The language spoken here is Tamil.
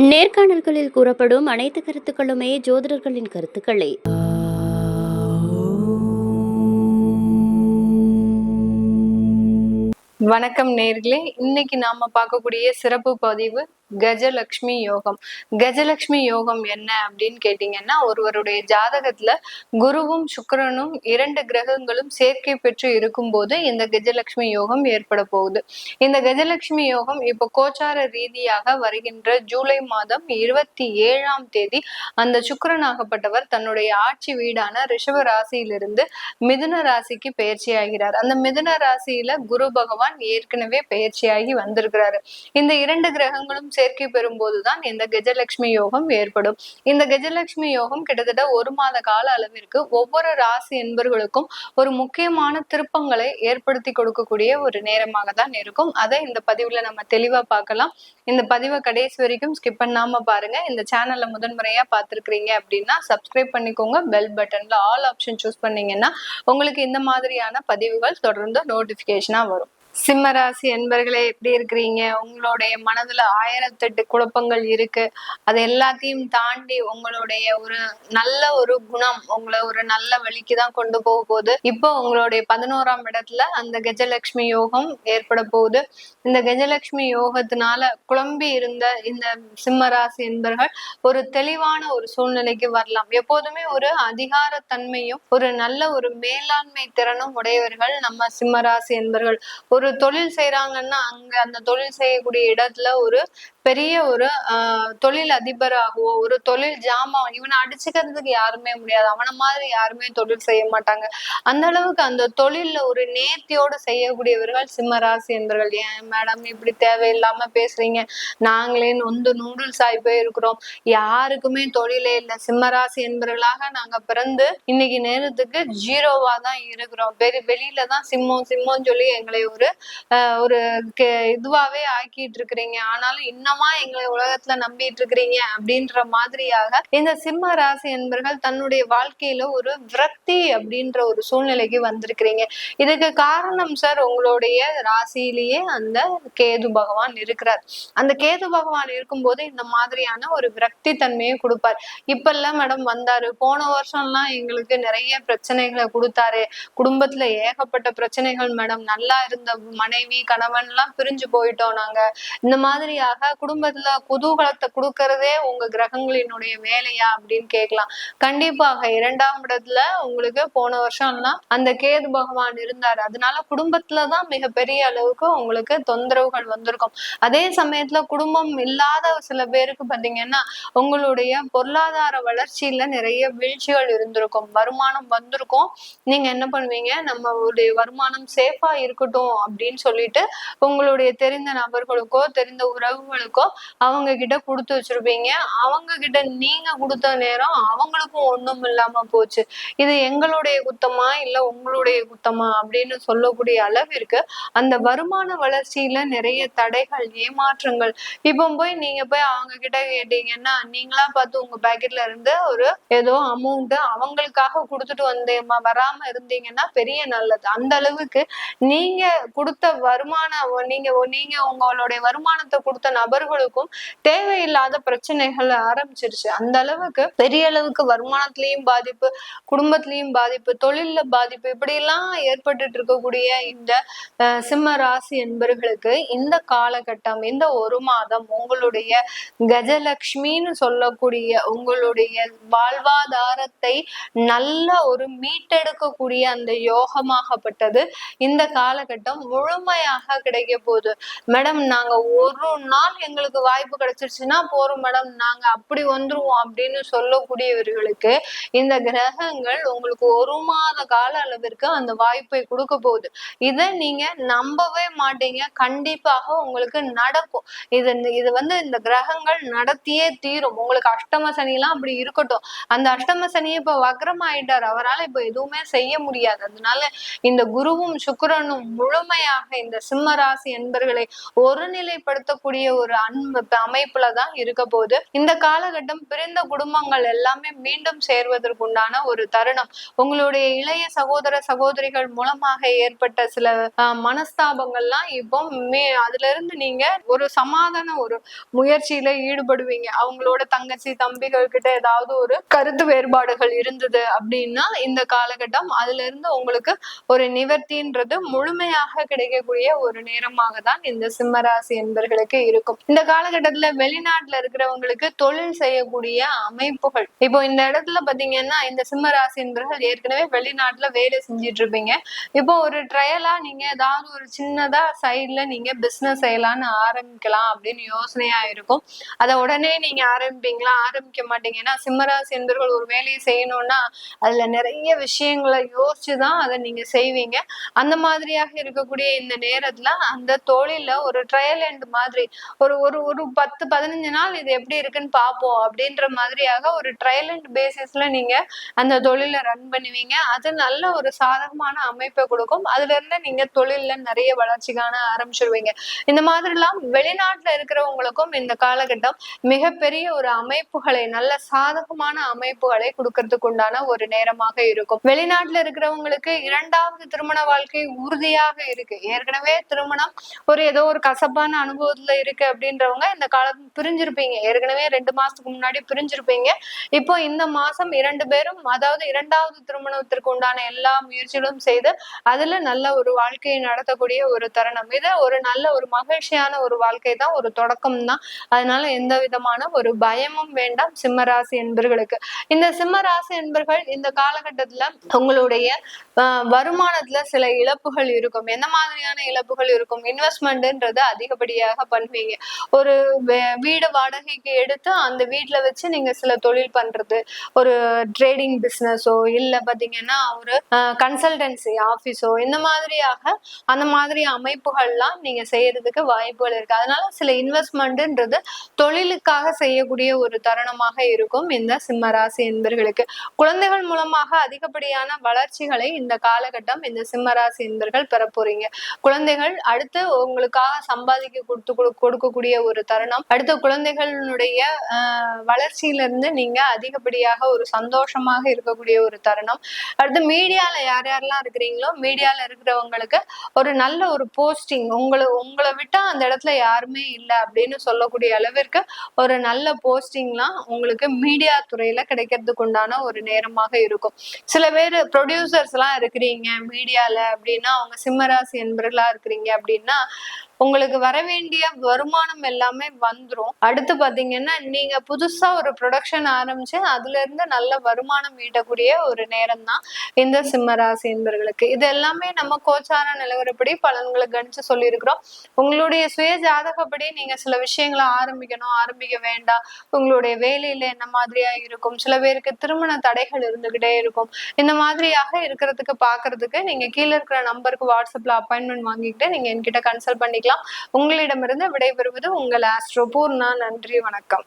நேர்காணல்களில் கூறப்படும் அனைத்து கருத்துக்களுமே ஜோதிடர்களின் கருத்துக்களே. வணக்கம் நேர்களே. இன்னைக்கு நாம பார்க்கக்கூடிய சிறப்பு பதிவு கஜலக்ஷ்மி யோகம். கஜலக்ஷ்மி யோகம் என்ன அப்படின்னு கேட்டீங்கன்னா ஒருவருடைய ஜாதகத்துல குருவும் சுக்கரனும் இரண்டு கிரகங்களும் சேர்க்கை பெற்று இருக்கும் போது இந்த கஜலட்சுமி யோகம் ஏற்பட போகுது. இந்த கஜலட்சுமி யோகம் இப்ப கோச்சார ரீதியாக வருகின்ற ஜூலை மாதம் இருபத்தி ஏழாம் தேதி அந்த சுக்கரனாகப்பட்டவர் தன்னுடைய ஆட்சி வீடான ரிஷப ராசியிலிருந்து மிதுன ராசிக்கு பயிற்சியாகிறார் அந்த மிதுன ராசியில குரு பகவான் ஏற்கனவே பயிற்சியாகி வந்திருக்கிறாரு. இந்த இரண்டு கிரகங்களும் சேர்க்கை பெறும்போதுதான் இந்த கஜலட்சுமி யோகம் ஏற்படும். இந்த கஜலட்சுமி யோகம் கிட்டத்தட்ட ஒரு மாத கால அளவிற்கு ஒவ்வொரு ராசி என்பர்களுக்கும் ஒரு முக்கியமான திருப்பங்களை ஏற்படுத்தி கொடுக்கக்கூடிய ஒரு நேரமாக தான் இருக்கும். அதை இந்த பதிவுல நம்ம தெளிவா பார்க்கலாம். இந்த பதிவை கடைசி வரைக்கும் ஸ்கிப் பண்ணாம பாருங்க. இந்த சேனல்ல முதன்முறையா பார்த்துருக்கீங்க அப்படின்னா சப்ஸ்கிரைப் பண்ணிக்கோங்க. பெல் பட்டன்ல ஆல் ஆப்ஷன் சூஸ் பண்ணீங்கன்னா உங்களுக்கு இந்த மாதிரியான பதிவுகள் தொடர்ந்து நோட்டிபிகேஷனா வரும். சிம்மராசி என்பர்களே எப்படி இருக்கிறீங்க? உங்களுடைய மனதுல ஆயிரத்தெட்டு குழப்பங்கள் இருக்கு. அது எல்லாத்தையும் தாண்டி உங்களுடைய ஒரு நல்ல ஒரு குணம் உங்களை ஒரு நல்ல வழிக்கு தான் கொண்டு போக போகுது. இப்போ உங்களுடைய பதினோராம் இடத்துல அந்த கஜலட்சுமி யோகம் ஏற்பட போகுது. இந்த கஜலட்சுமி யோகத்தினால குழம்பி இருந்த இந்த சிம்மராசி என்பர்கள் ஒரு தெளிவான ஒரு சூழ்நிலைக்கு வரலாம். எப்போதுமே ஒரு அதிகாரத்தன்மையும் ஒரு நல்ல ஒரு மேலாண்மை திறனும் உடையவர்கள் நம்ம சிம்மராசி என்பர்கள். ஒரு ஒரு தொழில் செய்யறாங்கன்னா அங்க அந்த தொழில் செய்யக்கூடிய இடத்துல ஒரு பெரிய ஒரு ஆஹ் தொழில் அதிபராகவோ ஒரு தொழில் ஜாமான் இவனை அடிச்சுக்கிறதுக்கு யாருமே முடியாது. அவனை மாதிரி யாருமே தொழில் செய்ய மாட்டாங்க. அந்த அளவுக்கு அந்த தொழில்ல ஒரு நேர்த்தியோடு செய்யக்கூடியவர்கள் சிம்மராசி என்பர்கள். ஏன் மேடம் இப்படி தேவையில்லாம பேசுறீங்க? நாங்களே நொந்து நூடுல்ஸ் ஆகி போயிருக்கிறோம். யாருக்குமே தொழிலே இல்லை. சிம்மராசி என்பவர்களாக நாங்க பிறந்து இன்னைக்கு நேரத்துக்கு ஜீரோவா தான் இருக்கிறோம். பெரிய வெளியில தான் சிம்மம் சிம்மம் சொல்லி எங்களை ஒரு ஆஹ் ஒரு கே- இதுவாவே ஆக்கிட்டு இருக்கிறீங்க. ஆனாலும் இன்னும் எங்களை உலகத்துல நம்பிட்டு இருக்கிறீங்க அப்படின்ற மாதிரியாக இந்த சிம்ம ராசி என்பர்கள் தன்னுடைய வாழ்க்கையில ஒரு விரக்தி அப்படின்ற ஒரு சூழ்நிலைக்கு வந்திருக்கிறீங்க. இதுக்கு காரணம் சார் உங்களுடைய ராசியிலேயே அந்த கேது பகவான் இருக்கிறார். அந்த கேது பகவான் இருக்கும்போது இந்த மாதிரியான ஒரு விரக்தி தன்மையை கொடுப்பார். இப்பெல்லாம் மேடம் வந்தாரு. போன வருஷம்லாம் எங்களுக்கு நிறைய பிரச்சனைகளை கொடுத்தாரு. குடும்பத்துல ஏகப்பட்ட பிரச்சனைகள் மேடம். நல்லா இருந்த மனைவி கணவன் எல்லாம் பிரிஞ்சு போயிட்டோம் நாங்க. இந்த மாதிரியாக குடும்பத்துல குதூகலத்தை கொடுக்கறதே உங்க கிரகங்களினுடைய வேலையா அப்படின்னு கேட்கலாம். கண்டிப்பாக இரண்டாம் இடத்துல உங்களுக்கு போன வருஷம்லாம் அந்த கேது பகவான் இருந்தாரு. அதனால குடும்பத்துலதான் மிகப்பெரிய அளவுக்கு உங்களுக்கு தொந்தரவுகள் வந்திருக்கும். அதே சமயத்துல குடும்பம் இல்லாத சில பேருக்கு பாத்தீங்கன்னா உங்களுடைய பொருளாதார வளர்ச்சியில நிறைய வீழ்ச்சிகள் இருந்திருக்கும். வருமானம் வந்திருக்கும். நீங்க என்ன பண்ணுவீங்க? நம்மளுடைய வருமானம் சேஃபா இருக்கட்டும் அப்படின்னு சொல்லிட்டு உங்களுடைய தெரிந்த நபர்களுக்கோ தெரிந்த உறவுகளுக்கோ அவங்க கிட்ட கொடுத்து வச்சிருப்பீங்க. அவங்க கிட்ட நீங்க கொடுத்த நேரம் அவங்களுக்கும் ஒண்ணும் இல்லாம போச்சு. இது எங்களுடைய குத்தமா இல்ல உங்களுடைய குத்தமா அப்படின்னு சொல்லக்கூடிய அளவிற்கு அந்த வருமான வளர்ச்சியில நிறைய தடைகள் ஏமாற்றங்கள். இப்போ போய் நீங்க போய் அவங்க கிட்ட கேட்டீங்கன்னா நீங்களா பார்த்து உங்க பாக்கெட்ல இருந்து ஒரு ஏதோ அமௌண்ட் அவங்களுக்காக கொடுத்துட்டு வந்தே வராம இருந்தீங்கன்னா பெரிய நல்லது. அந்த அளவுக்கு நீங்க கொடுத்த வருமானம் நீங்க நீங்க உங்களுடைய வருமானத்தை கொடுத்த நபர்களுக்கும் தேவையில்லாத பிரச்சனைகள் ஆரம்பிச்சிருச்சு. அந்த அளவுக்கு பெரிய அளவுக்கு வருமானத்திலையும் பாதிப்பு குடும்பத்திலையும் பாதிப்பு தொழில்ல பாதிப்பு இப்படிலாம் ஏற்பட்டுட்டு இருக்கக்கூடிய இந்த சிம்ம ராசி என்பர்களுக்கு இந்த காலகட்டம் இந்த ஒரு மாதம் உங்களுடைய கஜலட்சுமின்னு சொல்லக்கூடிய உங்களுடைய வாழ்வாதாரத்தை நல்ல ஒரு மீட்டெடுக்கக்கூடிய அந்த யோகமாகப்பட்டது. இந்த காலகட்டம் முழுமையாக கிடைக்க போகுது. மேடம் நாங்க ஒரு நாள் எங்களுக்கு வாய்ப்பு கிடைச்சிருச்சுன்னா போறோம் மேடம். நாங்க அப்படி வந்துருவோம் அப்படின்னு சொல்லக்கூடியவர்களுக்கு இந்த கிரகங்கள் உங்களுக்கு ஒரு மாத கால அளவிற்கு அந்த வாய்ப்பை கொடுக்க போகுது. இதை நீங்க நம்பவே மாட்டீங்க. கண்டிப்பாக உங்களுக்கு நடக்கும். இது இது வந்து இந்த கிரகங்கள் நடத்தியே தீரும். உங்களுக்கு அஷ்டம சனிலாம் அப்படி இருக்கட்டும். அந்த அஷ்டம சனி இப்ப வக்ரம் ஆயிட்டார். அவரால் இப்ப எதுவுமே செய்ய முடியாது. அதனால இந்த குருவும் சுக்கரனும் முழுமையாக இந்த சிம்ம ராசி என்பர்களை ஒருநிலைப்படுத்தக்கூடிய ஒரு அன்பு அமைப்புல தான் இருக்க போகுது. இந்த காலகட்டம் பிரிந்த குடும்பங்கள் எல்லாமே மீண்டும் சேர்வதற்குண்டான ஒரு தருணம். உங்களுடைய இளைய சகோதர சகோதரிகள் மூலமாக ஏற்பட்ட சில மனஸ்தாபங்கள்லாம் இப்போ மே அதுல இருந்து நீங்க ஒரு சமாதான ஒரு முயற்சியில ஈடுபடுவீங்க. அவங்களோட தங்கச்சி தம்பிகள் கிட்ட ஏதாவது ஒரு கருத்து வேறுபாடுகள் இருந்தது அப்படின்னா இந்த காலகட்டம் அதுல இருந்து உங்களுக்கு ஒரு நிவர்த்தின்றது முழுமையாக கிடைக்கக்கூடிய ஒரு நேரமாக தான் இந்த சிம்மராசி என்பர்களுக்கு இருக்கும். இந்த காலகட்டத்துல வெளிநாட்டுல இருக்கிறவங்களுக்கு தொழில் செய்யக்கூடிய அமைப்புகள். இப்போ இந்த இடத்துல பாத்தீங்கன்னா இந்த சிம்மராசி என்பர்கள் ஏற்கனவே வெளிநாட்டுல வேலை செஞ்சிட்டு இருப்பீங்க. இப்போ ஒரு ட்ரையலா நீங்க ஏதாவது ஒரு சின்னதா சைட்ல நீங்க பிசினஸ் செய்யலாம்னு ஆரம்பிக்கலாம் அப்படின்னு யோசனையா இருக்கும். அதை உடனே நீங்க ஆரம்பிப்பீங்களா? ஆரம்பிக்க மாட்டீங்கன்னா சிம்மராசி என்பர்கள் ஒரு வேலையை செய்யணும்னா அதுல நிறைய விஷயங்களை யோசிச்சுதான் அதை நீங்க செய்வீங்க. அந்த மாதிரியாக இருக்கக்கூடிய இந்த நேரத்துல அந்த தொழில ஒரு ட்ரையல் எண்ட் மாதிரி ஒரு ஒரு ஒரு பத்து பதினஞ்சு நாள் இது எப்படி இருக்குன்னு பார்ப்போம் அப்படின்ற மாதிரியாக ஒரு ட்ரையல் அண்ட் பேசிஸ்ல நீங்க அந்த தொழிலை ரன் பண்ணுவீங்க. அது நல்ல ஒரு சாதகமான அமைப்பை கொடுக்கும். அதுல இருந்து நீங்க தொழில்ல நிறைய வளர்ச்சி காண ஆரம்பிச்சிருவீங்க. இந்த மாதிரிலாம் வெளிநாட்டுல இருக்கிறவங்களுக்கும் இந்த காலகட்டம் மிகப்பெரிய ஒரு அமைப்புகளை நல்ல சாதகமான அமைப்புகளை கொடுக்கறதுக்கு உண்டான ஒரு நேரமாக இருக்கும். வெளிநாட்டுல இருக்கிறவங்களுக்கு இரண்டாவது திருமண வாழ்க்கை உறுதியாக இருக்கு. ஏற்கனவே திருமணம் ஒரு ஏதோ ஒரு கசப்பான அனுபவத்துல இருக்கு அப்படின்றவங்க இந்த காலம் பிரிஞ்சிருப்பீங்க. ஏற்கனவே ரெண்டு மாசத்துக்கு முன்னாடி பிரிஞ்சிருப்பீங்க. இப்போ இந்த மாசம் இரண்டு பேரும் அதாவது இரண்டாவது திருமணத்திற்கு உண்டான எல்லா முயற்சிகளும் செய்து அதுல நல்ல ஒரு வாழ்க்கையை நடத்தக்கூடிய ஒரு தருணம். இது ஒரு நல்ல ஒரு மகிழ்ச்சியான ஒரு வாழ்க்கை தான் ஒரு தொடக்கம் தான். அதனால எந்த விதமான ஒரு பயமும் வேண்டாம் சிம்மராசி என்பர்களுக்கு. இந்த சிம்மராசி என்பர்கள் இந்த காலகட்டத்துல உங்களுடைய ஆஹ், வருமானத்துல சில இழப்புகள் இருக்கும். எந்த மாதிரியான இழப்புகள் இருக்கும்? இன்வெஸ்ட்மெண்ட்ன்றது அதிகப்படியாக பண்ணுவீங்க. ஒரு வீடு வாடகைக்கு எடுத்து அந்த வீட்டில் வச்சு நீங்க சில தொழில் பண்றது ஒரு ட்ரேடிங் பிஸ்னஸோ இல்லை பார்த்தீங்கன்னா ஒரு கன்சல்டன்சி ஆபீஸோ இந்த மாதிரியாக அந்த மாதிரி அமைப்புகள்லாம் நீங்க செய்யறதுக்கு வாய்ப்புகள் இருக்கு. அதனால சில இன்வெஸ்ட்மெண்ட்ன்றது தொழிலுக்காக செய்யக்கூடிய ஒரு தருணமாக இருக்கும் இந்த சிம்மராசி என்பர்களுக்கு. குழந்தைகள் மூலமாக அதிகப்படியான வளர்ச்சிகளை இந்த காலகட்டம் இந்த சிம்மராசி என்பர்கள் பெற போறீங்க குழந்தைகள் அடுத்து உங்களுக்காக சம்பாதிக்க கொடுத்து கொடு- இருக்கக்கூடிய ஒரு தருணம். அடுத்த குழந்தைகளுடைய ஆஹ், வளர்ச்சியிலிருந்து நீங்க அதிகப்படியாக ஒரு சந்தோஷமாக இருக்கக்கூடிய ஒரு தருணம். அடுத்து மீடியால யார் யாரெல்லாம் இருக்கிறீங்களோ மீடியால இருக்கிறவங்களுக்கு ஒரு நல்ல ஒரு போஸ்டிங் உங்களை உங்களை விட்டா அந்த இடத்துல யாருமே இல்லை அப்படின்னு சொல்லக்கூடிய அளவிற்கு ஒரு நல்ல போஸ்டிங்லாம் உங்களுக்கு மீடியா துறையில கிடைக்கிறதுக்கு உண்டான ஒரு நேரமாக இருக்கும். சில பேர் ப்ரொடியூசர்ஸ் எல்லாம் இருக்கிறீங்க மீடியால அப்படின்னா அவங்க சிம்மராசி என்பர்களா இருக்கிறீங்க அப்படின்னா உங்களுக்கு வர வேண்டிய வருமானம் எல்லாமே வந்துரும். அடுத்து பாத்தீங்கன்னா நீங்க புதுசா ஒரு ப்ரொடக்ஷன் ஆரம்பிச்சு அதுல இருந்து நல்ல வருமானம் ஈட்டக்கூடிய ஒரு நேரம் தான் இந்த சிம்மராசி என்பர்களுக்கு. இது எல்லாமே நம்ம கோச்சார நிலவரப்படி பலன்களை கணிச்சு சொல்லியிருக்கிறோம். உங்களுடைய சுய ஜாதகப்படி நீங்க சில விஷயங்களை ஆரம்பிக்கணும் ஆரம்பிக்க வேண்டாம். உங்களுடைய வேலையில என்ன மாதிரியா இருக்கும்? சில பேருக்கு திருமண தடைகள் இருந்துகிட்டே இருக்கும். இந்த மாதிரியாக இருக்கிறதுக்கு பாக்குறதுக்கு நீங்க கீழே இருக்கிற நம்பருக்கு வாட்ஸ்அப்ல அப்பாயின்மெண்ட் வாங்கிக்கிட்டு நீங்க என்கிட்ட கன்சல்ட் பண்ணிக்கலாம். உங்களிடமிருந்து விடைபெறுவது உங்கள் ஆஸ்ட்ரோ. பூர்ணா நன்றி வணக்கம்.